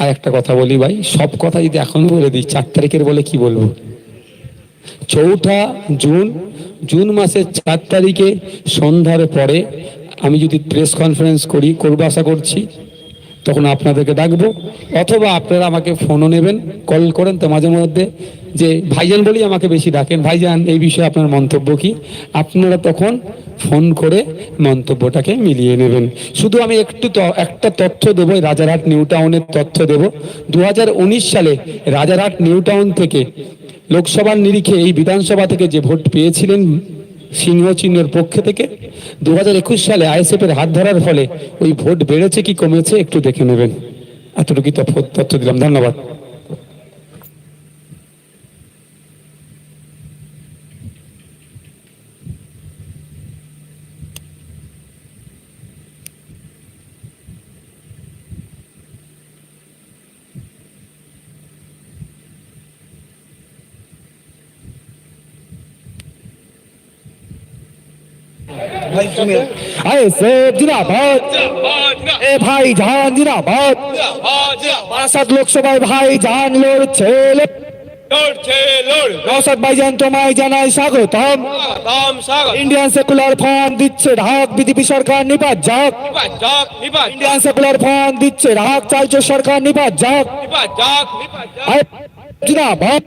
আর একটা কথা বলি ভাই, সব কথা যদি এখন বলে দিই, চার তারিখের বলে কি বলব? চৌঠা জুন জুন মাসের চার তারিখে সন্ধ্যার পরে আমি যদি প্রেস কনফারেন্স করি, করব আশা করছি। তখন আপনাদেরকে ডাকবো। অথবা আপনারা আমাকে ফোনও নেবেন, কল করেন তো মাঝে মধ্যে, যে ভাইজান বলেই আমাকে বেশি ডাকেন। ভাইজান, এই বিষয়ে আপনার মন্তব্য কি? আপনারা তখন ফোন করে মন্তব্যটাকে মিলিয়ে নেবেন। শুধু আমি একটু একটা তথ্য দেবো রাজারহাট নিউ টাউনের তথ্য দেব। দু হাজার উনিশ সালে রাজারহাট নিউ টাউন থেকে লোকসভার নিরিখে এই বিধানসভা থেকে যে ভোট পেয়েছিলেন সিংহ চিহ্নের পক্ষে থেকে দু হাজার একুশ সালে আইএসএফ এর হাত ধরার ফলে ওই ভোট বেড়েছে কি কমেছে একটু দেখে নেবেন। এতটুকু তথ্য দিলাম ধন্যবাদ। आईएसएफ जिंदाबाद ए भाई जान जिंदाबाद বারাসাত লোকসভায় ভাই জান লড়ছে লড়ছে লড় নৌসাদ ভাইজান তোমায় জানাই স্বাগতম দাম সাগর ইন্ডিয়ান সেকুলার ফ্রন্ট দিচ্ছে ঢাক বিজেপি সরকার নিপাত যাক নিপাত যাক নিপাত ইন্ডিয়ান সেকুলার ফ্রন্ট দিচ্ছে ঢাক চাইছে সরকার নিপাত যাক নিপাত যাক নিপাত যাক আই- জিন্দাবাদ